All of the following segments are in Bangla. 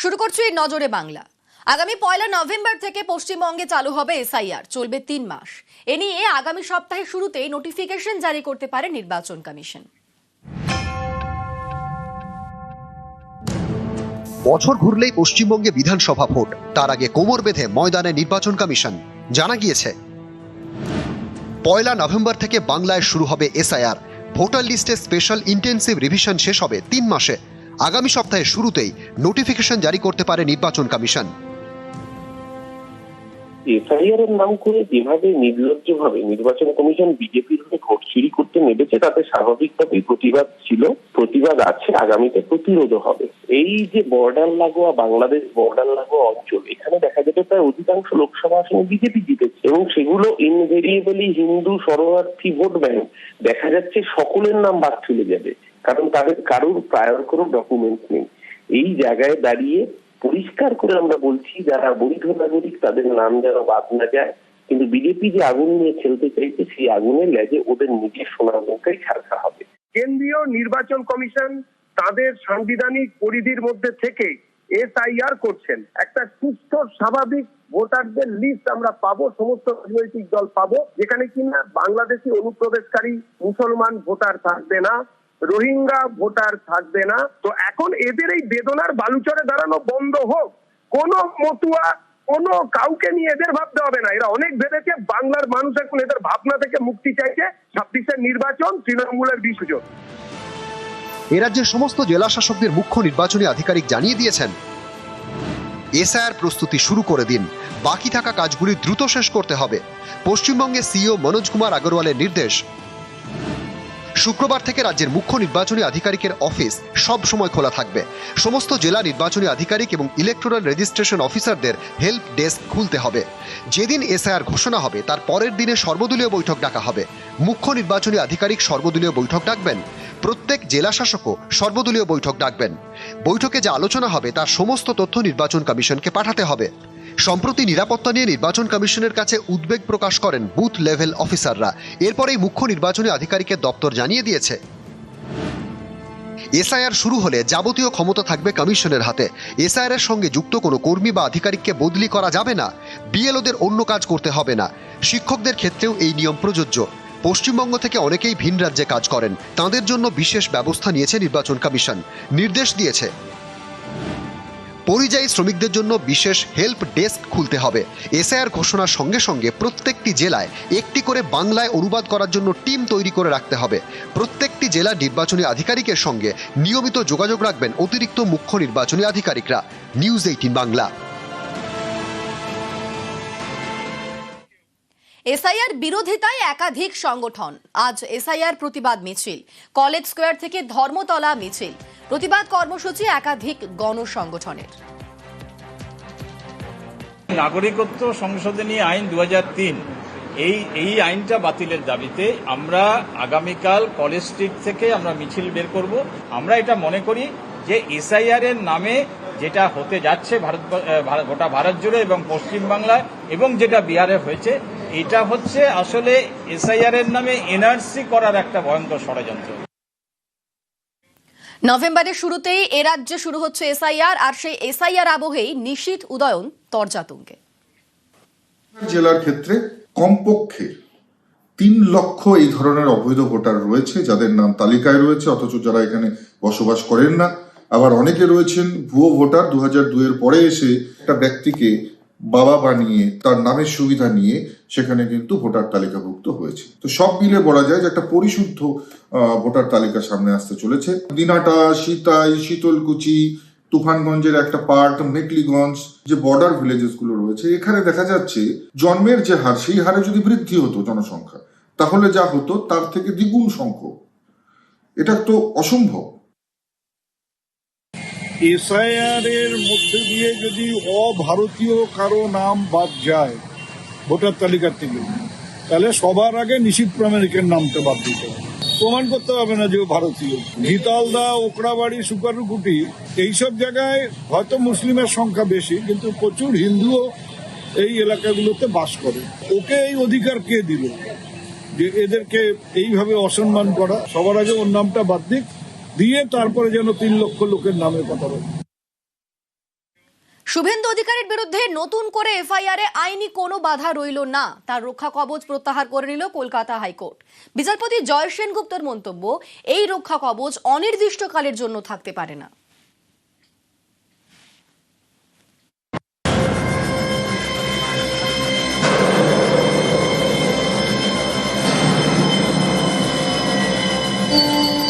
শুরু করছি নজরে বাংলা। আগামী পয়লা নভেম্বর থেকে পশ্চিমবঙ্গে চালু হবে এসআইআর, চলবে তিন মাস। এ নিয়ে আগামী সপ্তাহের শুরুতেই নোটিফিকেশন জারি করতে পারে নির্বাচন কমিশন। বছর ঘুরলেই পশ্চিমবঙ্গে বিধানসভা ভোট। তার আগে কোমর বেঁধে ময়দানে নির্বাচন কমিশন। জানা গিয়েছে, পয়লা নভেম্বর থেকে বাংলায় শুরু হবে এসআইআর। ভোটার লিস্টে স্পেশাল ইন্টেন্সিভ রিভিশন শেষ হবে তিন মাসে। আগামী সপ্তাহের শুরুতেই নোটিফিকেশন জারি করতে পারে নির্বাচন কমিশন। এফআইআর নাম করে যেভাবে নির্লজ্জ ভাবে নির্বাচন কমিশন বিজেপির হয়ে ভোট চুরি করতে নেমেছে, তাতে স্বাভাবিকভাবেই প্রতিবাদ ছিল, প্রতিবাদ আছে, আগামীতে প্রতিরোধ হবে। এই যে বর্ডার লাগোয়া বাংলাদেশ বর্ডার লাগোয়া অঞ্চল, এখানে দেখা যেতে প্রায় অধিকাংশ লোকসভা আসনে বিজেপি জিতেছে এবং সেগুলো ইনভেরিয়েবলি হিন্দু শরণার্থী ভোট ব্যাংক। দেখা যাচ্ছে সকলের নাম বাদ চলে যাবে। কারণ তাদের কারোর প্রায়র কোনো ডকুমেন্ট নেই। এই জায়গায় দাঁড়িয়ে পরিষ্কার করে আমরা বলছি, যারা বৈধ নাগরিক তাদের নাম যেন বাদ না যায়। কিন্তু বিজেপি যে আগুন নিয়ে খেলতে চাইছে, সেই আগুনের লেজে ওদের নিজের সোনার ছাড়তে হবে। কেন্দ্রীয় নির্বাচন কমিশন তাদের সাংবিধানিক পরিধির মধ্যে থেকে এসআইআর করছেন। একটা সুস্থ, স্বাভাবিক ভোটারদের লিস্ট আমরা পাবো, সমস্ত রাজনৈতিক দল পাবো, যেখানে কিনা বাংলাদেশি অনুপ্রবেশকারী মুসলমান ভোটার থাকবে না। রোহিঙ্গা ভোটার থাকবে না। তো এখন এদের এই বেদনার বালুচরে দাঁড়ানো বন্ধ হোক। কোন মতুয়া, কোনো কাউকে নিয়ে এদের ভাবতে হবে না। এরা অনেক ভেবেছে বাংলার মানুষ এখন এদের ভাবনা থেকে মুক্তি চাইছে। ছাব্বিশের নির্বাচন তৃণমূলের বিসর্জন রাজ্যের সমস্ত জেলা শাসকদের মুখ্য নির্বাচনী আধিকারিক জানিয়ে দিয়েছেন, এসআইআর প্রস্তুতি শুরু করে দিন। বাকি থাকা কাজগুলি দ্রুত শেষ করতে হবে। পশ্চিমবঙ্গের সিইও মনোজ কুমার আগরওয়ালের নির্দেশ। শুক্রবার থেকে রাজ্যের মুখ্য নির্বাচনী আধিকারিকের অফিস সব সময় খোলা থাকবে। সমস্ত জেলা নির্বাচনী আধিকারিক এবং ইলেকট্রাল রেজিস্ট্রেশন অফিসারদের হেল্প ডেস্ক খুলতে হবে। যেদিন এসআইআর ঘোষণা হবে, তার পরের দিনে সর্বদলীয় বৈঠক ডাকা হবে। মুখ্য নির্বাচনী আধিকারিক সর্বদলীয় বৈঠক ডাকবেন প্রত্যেক জেলা শাসকও সর্বদলীয় বৈঠক ডাকবেন। বৈঠকে যা আলোচনা হবে তার সমস্ত তথ্য নির্বাচন কমিশনকে পাঠাতে হবে। সম্প্রতি নিরাপত্তা নিয়ে নির্বাচন কমিশনের কাছে উদ্বেগ প্রকাশ করেন বুথ লেভেল অফিসাররা। এরপরেই মুখ্য নির্বাচনী আধিকারিকের দপ্তর জানিয়ে দিয়েছে। এসআইআর শুরু হলে যাবতীয় ক্ষমতা থাকবে কমিশনের হাতে। এসআইআর এর সঙ্গে যুক্ত কোনো কর্মী বা আধিকারিককে বদলি করা যাবে না। বিএলওদের অন্য কাজ করতে হবে না। শিক্ষকদের ক্ষেত্রেও এই নিয়ম প্রযোজ্য। পশ্চিমবঙ্গ থেকে অনেকেই ভিন রাজ্যে কাজ করেন। তাদের জন্য বিশেষ ব্যবস্থা নিয়েছে নির্বাচন কমিশন। নির্দেশ দিয়েছে। পরিযায়ী শ্রমিকদের জন্য বিশেষ হেল্প ডেস্ক খুলতে হবে। এসআইআর ঘোষণার সঙ্গে সঙ্গে প্রত্যেকটি জেলায় একটি করে বাংলায় অনুবাদ করার জন্য টিম তৈরি করে রাখতে হবে। প্রত্যেকটি জেলা নির্বাচনী আধিকারিকের সঙ্গে নিয়মিত যোগাযোগ রাখবেন অতিরিক্ত মুখ্য নির্বাচনী আধিকারিকরা। News eighteen Bangla. এসআইআর বিরোধিতায় একাধিক সংগঠন। আজ এসআইআর প্রতিবাদ মিছিল। কলেজ স্কোয়ার থেকে ধর্মতলা মিছিল। প্রতিবাদ কর্মসূচি একাধিক গণসংগঠনের। নাগরিকত্ব সংশোধনী আইন দু হাজার তিন। এই এই আইনটা বাতিলের দাবিতে আমরা আগামীকাল কলেজ স্ট্রিট থেকে আমরা মিছিল বের করব। আমরা এটা মনে করি যে এসআইআর এর নামে যেটা হতে যাচ্ছে ভারত গোটা ভারত জুড়ে এবং পশ্চিমবাংলায় এবং যেটা বিহারে হয়েছে এটা হচ্ছে আসলে এসআইআর এর নামে এনআরসি করার একটা ভয়ঙ্কর ষড়যন্ত্র। নভেম্বরের শুরুতেই এ রাজ্যে শুরু হচ্ছে এসআইআর আর সেই এসআইআর আবহেই নিশীত উদয়ন তর্জাতুঙ্গে। জেলার ক্ষেত্রে কমপক্ষে তিন লক্ষ এই ধরনের অবৈধ ভোটার রয়েছে যাদের নাম তালিকায় রয়েছে অথচ যারা এখানে বসবাস করেন না। আবার অনেকে রয়েছেন ভুয়ো ভোটার দু হাজার দুইয়ের পরে এসে একটা ব্যক্তিকে বাবা বানিয়ে, তার নামের সুবিধা নিয়ে সেখানে কিন্তু ভোটার তালিকাভুক্ত হয়েছে। তো সব মিলে বলা যায় যে একটা পরিশুদ্ধ ভোটার তালিকা সামনে আসতে চলেছে। দিনাটা, সীতাই, শীতলকুচি, তুফানগঞ্জের একটা পার্ট, মেকলিগঞ্জ, যে বর্ডার ভিলেজেসগুলো রয়েছে, এখানে দেখা যাচ্ছে জন্মের যে হার, সেই হারে যদি বৃদ্ধি হতো জনসংখ্যা, তাহলে যা হতো তার থেকে দ্বিগুণ সংখ্যক। এটা তো অসম্ভব। এসআইআর এর মধ্যে দিয়ে যদি অভারতীয় কারও নাম বাদ যায় ভোটার তালিকার থেকে, তাহলে সবার আগে নিশীত প্রামাণিকের নামটা বাদ দিতে হবে। প্রমাণ করতে হবে না যে ভারতীয়। ঘিতালদা ওকড়াবাড়ি সুকারুকুটি এইসব জায়গায় হয়তো মুসলিমের সংখ্যা বেশি, কিন্তু প্রচুর হিন্দুও এই এলাকাগুলোতে বাস করে। ওকে এই অধিকার কে দিল? যে এদেরকে এইভাবে অসম্মান করা, সবার আগে ওর নামটা বাদ দিক। দিয়ে তারপরে যেন তিন লক্ষ লোকের নামের কথা বলে শুভেন্দু অধিকারীর বিরুদ্ধে নতুন করে এফআইআরে আইনি কোনো বাধা রইল না। তার রক্ষা কবচ প্রত্যাহার করে নিল কলকাতা হাইকোর্ট। বিচারপতি জয় সেনগুপ্তর মন্তব্য এই রক্ষা কবচ অনির্দিষ্টকালের জন্য থাকতে পারে না।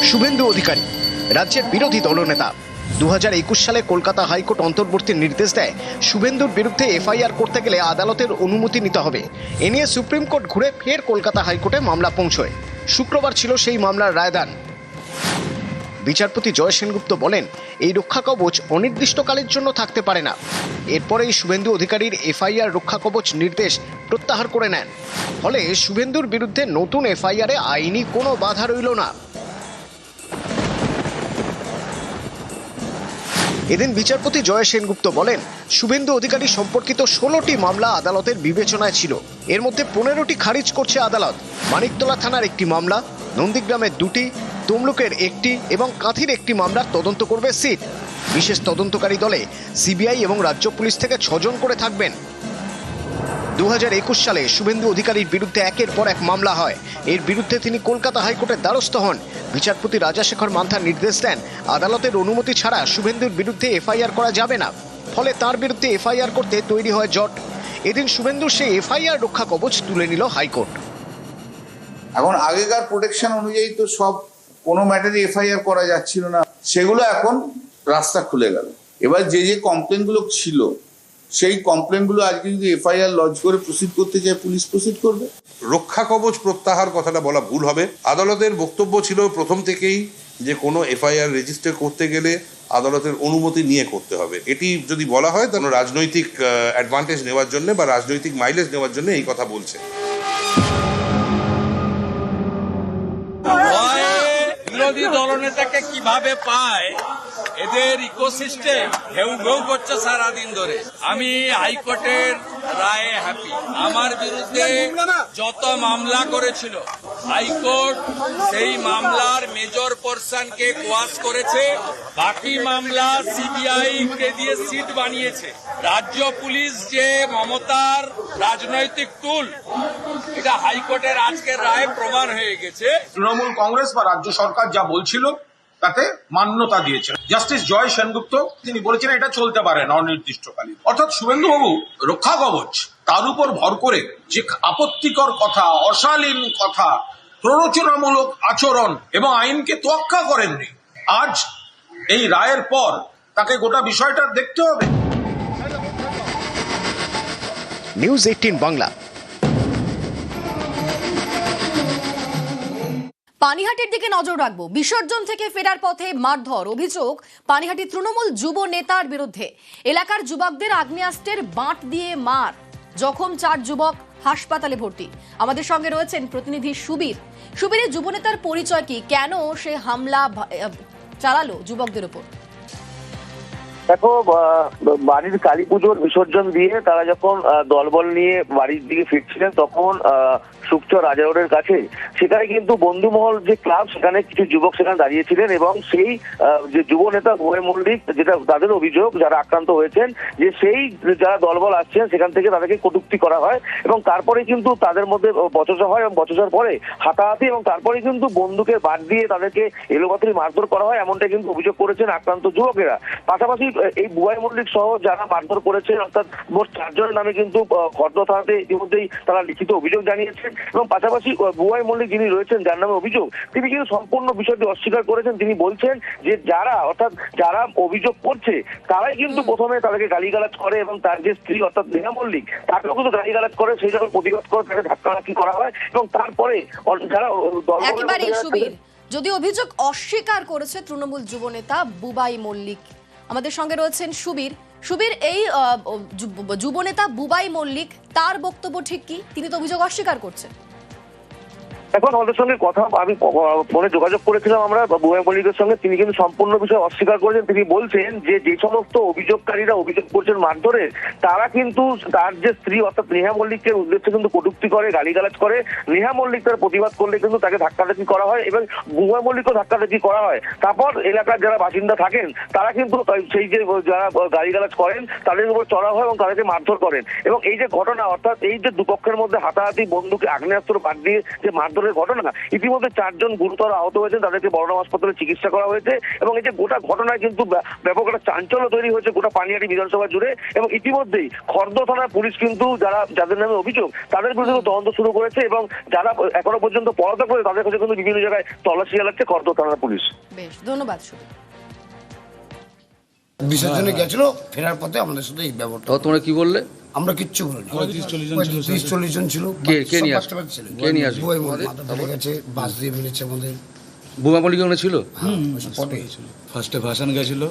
শুভেন্দু অধিকারী রাজ্যের বিরোধী দলনেতা। দু হাজার একুশ সালে কলকাতা হাইকোর্ট অন্তর্বর্তী নির্দেশ দেয়, শুভেন্দুর বিরুদ্ধে এফআইআর করতে গেলে আদালতের অনুমতি নিতে হবে। এ নিয়ে সুপ্রিম কোর্ট ঘুরে ফের কলকাতা হাইকোর্টে মামলা পৌঁছয়। শুক্রবার ছিল সেই মামলার রায়দান। বিচারপতি জয় সেনগুপ্ত বলেন, এই রক্ষা কবচ অনির্দিষ্টকালের জন্য থাকতে পারে না। এরপরেই শুভেন্দু অধিকারীর এফআইআর রক্ষা কবচ নির্দেশ প্রত্যাহার করে নেন। ফলে শুভেন্দুর বিরুদ্ধে নতুন এফআইআরে আইনি কোনো বাধা রইল না। এদিন বিচারপতি জয় সেনগুপ্ত বলেন, শুভেন্দু অধিকারী সম্পর্কিত ষোলোটি মামলা আদালতের বিবেচনায় ছিল। এর মধ্যে পনেরোটি খারিজ করছে আদালত। মানিকতলা থানার একটি মামলা, নন্দীগ্রামের দুটি, তমলুকের একটি এবং কাঁথির একটি মামলার তদন্ত করবে সিট। বিশেষ তদন্তকারী দলে সিবিআই এবং রাজ্য পুলিশ থেকে ছজন করে থাকবেন। দু হাজার একুশ সালে শুভেন্দু অধিকারীর বিরুদ্ধে একের পর এক মামলা হয়। এর বিরুদ্ধে তিনি কলকাতা হাইকোর্টের দ্বারস্থ হন। বিচারপতি রাজাশেখর মান্থার নির্দেশ দেন, আদালতের অনুমতি ছাড়া শুভেন্দুর বিরুদ্ধে এফআইআর করা যাবে না। ফলে তার বিরুদ্ধে এফআইআর করতে তৈরি হয় জট। এদিন শুভেন্দুর সেই এফআইআর রক্ষা কবচ তুলে নিল হাইকোর্ট। এখন আগেকার প্রোটেকশন অনুযায়ী তো সব কোনো ম্যাটারে এফআইআর করা যাচ্ছিল না। সেগুলো এখন রাস্তা খুলে গেল। এবার যে যে কমপ্লেনগুলো ছিল সেই কমপ্লেনগুলো আজকে যদি এফআইআর লঞ্চ করে প্রসিড করতে চায় পুলিশ প্রসিড করবে। রক্ষা কবচ প্রত্যাহার কথাটা বলা ভুল হবে। আদালতের বক্তব্য ছিল প্রথম থেকেই যে কোনো এফআইআর রেজিস্টার করতে গেলে আদালতের অনুমতি নিয়ে করতে হবে। এটি যদি বলা হয় তাহলে রাজনৈতিক অ্যাডভান্টেজ নেওয়ার জন্য বা রাজনৈতিক মাইলেজ নেওয়ার জন্য এই কথা বলছে। বিরোধী দলনেতাকে কীভাবে পায়? এদের ইকোসিস্টেম হেউ ঘেউ করছে সারাদিন ধরে। আমি হাইকোর্টের রায়ে হ্যাপি আমার বিরুদ্ধে যত মামলা করেছিল হাইকোর্ট সেই মামলার মেজর পোর্শনকে কোয়াশ করেছে। বাকি মামলা সিবিআই দিয়ে সিট বানিয়েছে। রাজ্য পুলিশ যে মমতার রাজনৈতিক টুল এটা হাইকোর্টের আজকের রায়ে প্রমাণ হয়ে গেছে। তৃণমূল কংগ্রেস বা রাজ্য সরকার যা বলছিল তাতে মান্যতা দিয়েছেন। জাস্টিস জয় সেনগুপ্ত, তিনি বলেছেন এটা চলতে পারে না অনির্দিষ্টকালীন। অর্থাৎ শুভেন্দুবাবু, রক্ষা কবচ, তার উপর ভর করে যে আপত্তিকর কথা, অশালীন কথা, প্ররোচনামূলক আচরণ এবং আইনকে তোয়াক্কা করেননি, আজ এই রায়ের পর তাকে গোটা বিষয়টা দেখতে হবে। News eighteen Bangla. পানিহাটির দিকে নজর রাখব। বিসর্জন থেকে ফেরার পথে মারধর, অভিযোগ, পানিহাটি তৃণমূল যুব নেতার বিরুদ্ধে। এলাকার যুবকদের আগ্নেয়াস্ত্রের বাঁট দিয়ে মার। জখম চার যুবক, হাসপাতালে ভর্তি। আমাদের সঙ্গে রয়েছেন প্রতিনিধি সুবীর। সুবীরের যুবনেতার পরিচয় কি? কেন সে হামলা চালালো যুবকদের উপর দেখো বাড়ির কালী পুজোর বিসর্জন দিয়ে তারা যখন দলবল নিয়ে বাড়ির দিকে ফিরছিলেন তখন আহ, সুকচর রাজা রোডের কাছে সেখানে কিন্তু বন্ধুমহল যে ক্লাব সেখানে কিছু যুবক সেখানে দাঁড়িয়েছিলেন এবং সেই যে যুব নেতা ভুয়ে মল্লিক যেটা তাদের অভিযোগ যারা আক্রান্ত হয়েছেন যে সেই যারা দলবল আসছেন সেখান থেকে তাদেরকে কটুক্তি করা হয় এবং তারপরে কিন্তু তাদের মধ্যে বচসা হয় এবং বচসার পরে হাতাহাতি এবং তারপরে কিন্তু বন্দুকের বাদ দিয়ে তাদেরকে এলোপাতারি মারধর করা হয় এমনটা কিন্তু অভিযোগ করেছেন আক্রান্ত যুবকেরা। পাশাপাশি এই বুয়াই মল্লিক সহ যারা মারধর করেছেন অর্থাৎ মোট চারজনের নামে কিন্তু খর্দ থানাতে ইতিমধ্যেই তারা লিখিত অভিযোগ জানিয়েছেন এবং পাশাপাশি বুয়াই মল্লিক যিনি রয়েছেন যার নামে অভিযোগ তিনি কিন্তু সম্পূর্ণ বিষয়টি অস্বীকার করেছেন। তিনি বলছেন যে যারা অর্থাৎ যারা অভিযোগ করছে তারাই কিন্তু প্রথমে তাদেরকে গালিগালাজ করে এবং তার যে স্ত্রী অর্থাৎ নেহা মল্লিক তাকেও কিন্তু গালিগালাজ করে সেই যখন প্রতিবাদ করে তাকে ধাক্কাধাক্কি করা হয় এবং তারপরে যারা সুবীর। যদি অভিযোগ অস্বীকার করেছে তৃণমূল যুব নেতা বুবাই মল্লিক আমাদের সঙ্গে রয়েছেন সুবীর। সুবীর এই আহ, যুব- যুব নেতা বুবাই মল্লিক তার বক্তব্য ঠিক কি? তিনি তো অভিযোগ অস্বীকার করছেন। এখন ওদের সঙ্গে কথা আমি ফোনে যোগাযোগ করেছিলাম আমরা বুয়া মল্লিকের সঙ্গে। তিনি কিন্তু সম্পূর্ণ বিষয় অস্বীকার করেছেন। তিনি বলছেন যে যে সমস্ত অভিযোগকারীরা অভিযোগ করছেন মারধরে, তারা কিন্তু তার যে স্ত্রী, অর্থাৎ নেহা মল্লিকের উদ্দেশ্যে কিন্তু কটূক্তি করে, গালিগালাজ করে। নেহা মল্লিক তার প্রতিবাদ করলে কিন্তু তাকে ধাক্কাধাক্কি করা হয় এবং বুয়া মল্লিকও ধাক্কাধাক্কি করা হয়। তারপর এলাকার যারা বাসিন্দা থাকেন, তারা কিন্তু সেই যে, যারা গালিগালাজ করেন, তাদের উপর চড়া হয় এবং তাদেরকে মারধর করেন। এবং এই যে ঘটনা, অর্থাৎ এই যে দুপক্ষের মধ্যে হাতাহাতি বন্দুকে আগ্নেয়াস্ত্র বাদ দিয়ে যে মারধরের ঘটনা ইতিমধ্যে চারজন গুরুতর আহত হয়েছেন, তাদেরকে বড় হাসপাতালে চিকিৎসা করা হয়েছে এবং এই যে গোটা ঘটনায় কিন্তু ব্য- ব্যাপক একটা চাঞ্চল্য তৈরি হয়েছে গোটা পানিয়াটি বিধানসভা জুড়ে এবং ইতিমধ্যেই খর্দ থানার পুলিশ কিন্তু যারা, যাদের নামে অভিযোগ, তাদের বিরুদ্ধে তদন্ত শুরু করেছে এবং যারা এখনও পর্যন্ত পলাতক করে তাদের কাছে কিন্তু বিভিন্ন জায়গায় তল্লাশি চালাচ্ছে খর্দ থানার পুলিশ। বেশ, ধন্যবাদ বিসর্জনে গেছিল ফেরার পথে আমাদের সাথে এই ব্যাপারটা তো তোমরা কি বললে? আমরা কিচ্ছু বলিনি। তিরিশ চল্লিশ জন ছিল কে- কে নিয়ে বাচ্চা আসলো? বাচ্চা ছিল। কে নিয়ে আসলো? বই মোড় গেছে বাস দিয়ে আমাদের। বোমা মল্লিক ওখানে ছিল? ফার্স্টে ভাসান গেছিল।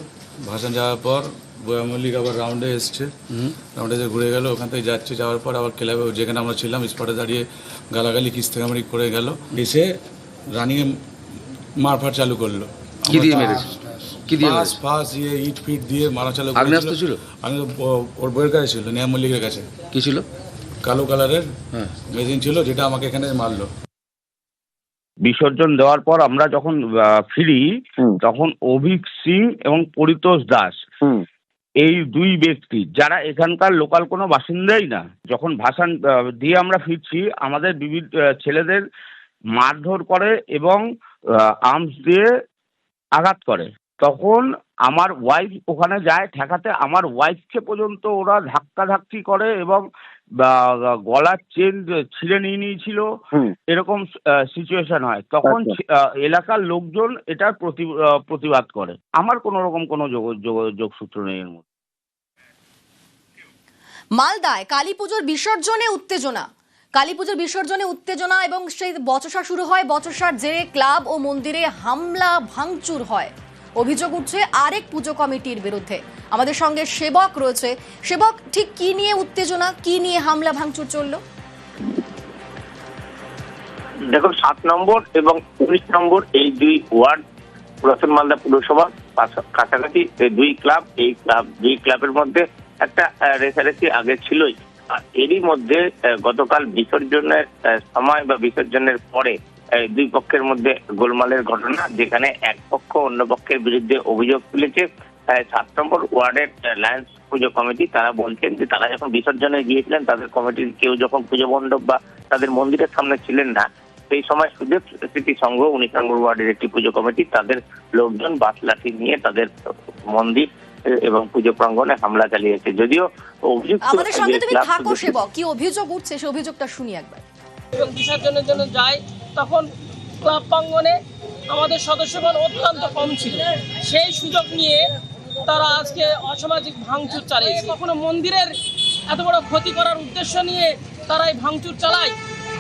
ভাসান যাওয়ার পর বয়া মল্লিক আবার রাউন্ডে এসছে। রাউন্ডে যে ঘুরে গেল ওখান থেকে যাচ্ছে যাওয়ার পর আবার ক্লাবে যেখানে আমরা ছিলাম স্পটে দাঁড়িয়ে গালাগালি কিস্তেকামারি করে গেল। এসে রানিংয়ে মারফাট চালু করল। কি দিয়ে মেরেছে? কি দিয়ে পাস মেরেছে ইয়ে ইট ফিট দিয়ে মারা চালু আগ্নেয়াস্ত্র ছিল? আমি ওর বইয়ের কাছে ছিল নেহা মল্লিকের কাছে। কি ছিল? কালো কালারের হ্যাঁ। মেশিন ছিল যেটা আমাকে এখানে মারলো। বিসর্জন দেওয়ার পর আমরা যখন ফিরি তখন অভিক সিং এবং পরিতোষ দাস। এই দুই ব্যক্তি যারা এখানকার লোকাল কোনো বাসিন্দাই না যখন ভাসান দিয়ে আমরা ফিরছি আমাদের বিভিন্ন ছেলেদের মারধর করে এবং আর্মস দিয়ে আঘাত করে। তখন আমার ওয়াইফ ওখানে যায় ঠেকাতে আমার ওয়াইফকে পর্যন্ত ওরা ধাক্কাধাক্কি করে এবং গলার চেন ছিঁড়ে নিয়ে নিয়েছিল এরকম সিচুয়েশন হয়। তখন এলাকার লোকজন এটার প্রতি প্রতিবাদ করে। আমার কোনো রকম কোনো যোগ যোগ- যোগসূত্র নেই এর মধ্যে। মালদায় কালী পুজোর বিসর্জনে উত্তেজনা। কালী পুজোর বিসর্জনে উত্তেজনা এবং সেই বচসা শুরু হয় বচসার জেরে ক্লাব ও মন্দিরে হামলা ভাঙচুর হয়। অভিযোগ উঠছে আরেক পুজো কমিটির বিরুদ্ধে। আমাদের সঙ্গে সেবক রয়েছে। সেবক, ঠিক কি নিয়ে উত্তেজনা, কি নিয়ে হামলা ভাঙচুর চলল? দেখুন, সাত নম্বর এবং উনিশ নম্বর এই দুই ওয়ার্ড পুরাতন মালদা পুরসভা কাছাকাছি দুই ক্লাব, এই ক্লাব, দুই ক্লাবের মধ্যে একটা রেষারেষি আগে ছিলই। আর এরই মধ্যে গতকাল বিসর্জনের সময় বা বিসর্জনের পরে দুই পক্ষের মধ্যে গোলমালের ঘটনা যেখানে এক পক্ষ অন্য পক্ষের বিরুদ্ধে অভিযোগ তুলেছে। সাত নম্বর ওয়ার্ডের লায়ন্স পুজো কমিটি তারা বলছেন যে তারা যখন বিসর্জনে গিয়েছিলেন তাদের কমিটির কেউ যখন পুজো মণ্ডপ বা তাদের মন্দিরের সামনে ছিলেন না সেই সময় সুদেব স্মৃতি সংঘ উনিশ নম্বর ওয়ার্ডের একটি পুজো কমিটি তাদের লোকজন বাস লাঠি নিয়ে তাদের মন্দির এবং পুজো প্রাঙ্গণে হামলা চালিয়েছে। যদিও অভিযুক্ত আমাদের সঙ্গে তুমি থাকো সেবক। কি অভিযোগ উঠছে সে অভিযোগটা শুনি একবার। এবং বিসর্জনের জন্য যাই তখন ক্লাব প্রাঙ্গনে আমাদের সদস্যগণ অত্যন্ত কম ছিল। সেই সুযোগ নিয়ে তারা আজকে অসামাজিক ভাঙচুর চালিয়েছে। কখনো মন্দিরের এত বড় ক্ষতি করার উদ্দেশ্য নিয়ে তারা এই ভাঙচুর চালায়,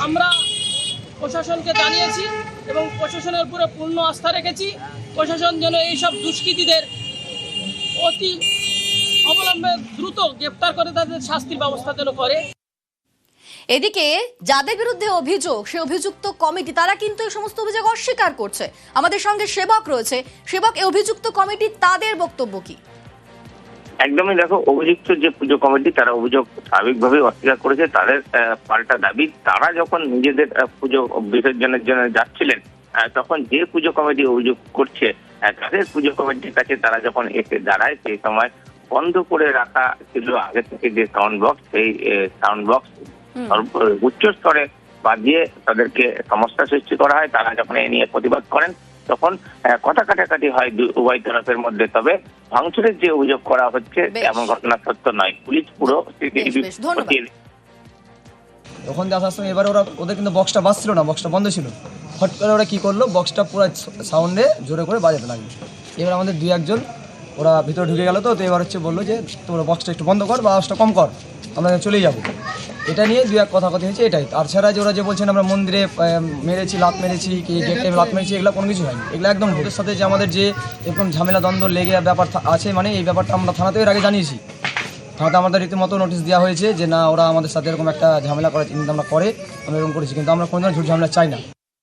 আমরা প্রশাসনকে জানিয়েছি এবং প্রশাসনের উপরে পূর্ণ আস্থা রেখেছি। প্রশাসন যেন এইসব দুষ্কৃতীদের অতি অবলম্বে দ্রুত গ্রেপ্তার করে তাদের শাস্তির ব্যবস্থা যেন করে। এদিকে যাদের বিরুদ্ধে অভিযোগ, সে অভিযুক্ত কমিটি, তারা কিন্তু এই সমস্ত অভিযোগ অস্বীকার করছে। আমাদের সঙ্গে সেবক রয়েছে। সেবক, এই অভিযুক্ত কমিটি তাদের বক্তব্য কি? একদমই দেখো, অভিযুক্ত যে পুজো কমিটি, তারা অভিযোগ স্বাভাবিকভাবে অস্বীকার করেছে। তাদের পাল্টা দাবি, তারা যখন নিজেদের পুজো বিসর্জনের জন্য যাচ্ছিলেন তখন যে পুজো কমিটি অভিযোগ করছে তাদের পুজো কমিটির কাছে তারা যখন এসে দাঁড়ায়, সেই সময় বন্ধ করে রাখা ছিল আগে থেকে যে সাউন্ড বক্স সেই সাউন্ড বক্স উচ্চ স্তরে বাজিয়ে তাদেরকে সমস্যা সৃষ্টি করা হয় তারা যখন এ নিয়ে প্রতিবাদ করেন তখন কথা কাটাকাটি হয় উভয় তরফের মধ্যে। তবে ভাঙচুরের যে অভিযোগ করা হচ্ছে এমন ঘটনা সত্য নয়। পুলিশ পুরো তখন দিয়ে আসার সময় এবার ওরা ওদের কিন্তু বক্সটা বাজছিল না বক্সটা বন্ধ ছিল। হট করে ওরা কী করল? বক্সটা পুরো সাউন্ডে জোরে করে বাজাতে লাগল। এবার আমাদের দুই একজন ওরা ভিতরে ঢুকে গেল তো তো এবার হচ্ছে বলল যে, তোমরা বক্সটা একটু বন্ধ কর, বা আওয়াজটা কম কর, আমরা চলেই যাব। এটা নিয়ে দু এক কথা কথা হয়েছে, এটাই। আর ছাড়া যে ওরা যে বলছেন আমরা মন্দিরে মেরেছি লাত মেরেছি, কি গেট লাত মেরেছি, এগুলো কোনো কিছু হয়নি। এগুলো একদম ভোটের সাথে যে আমাদের যে এরকম ঝামেলা, দ্বন্দ্ব লেগে ব্যাপার আছে মানে এই ব্যাপারটা আমরা থানাতে এর আগে জানিয়েছি। থানাতে আমাদের রীতিমতো নোটিশ দেওয়া হয়েছে যে, না, ওরা আমাদের সাথে এরকম একটা ঝামেলা করার চিন্তা আমরা করে, আমরা এরকম করেছি, কিন্তু আমরা কোনো ঝুট ঝামেলা চাই না।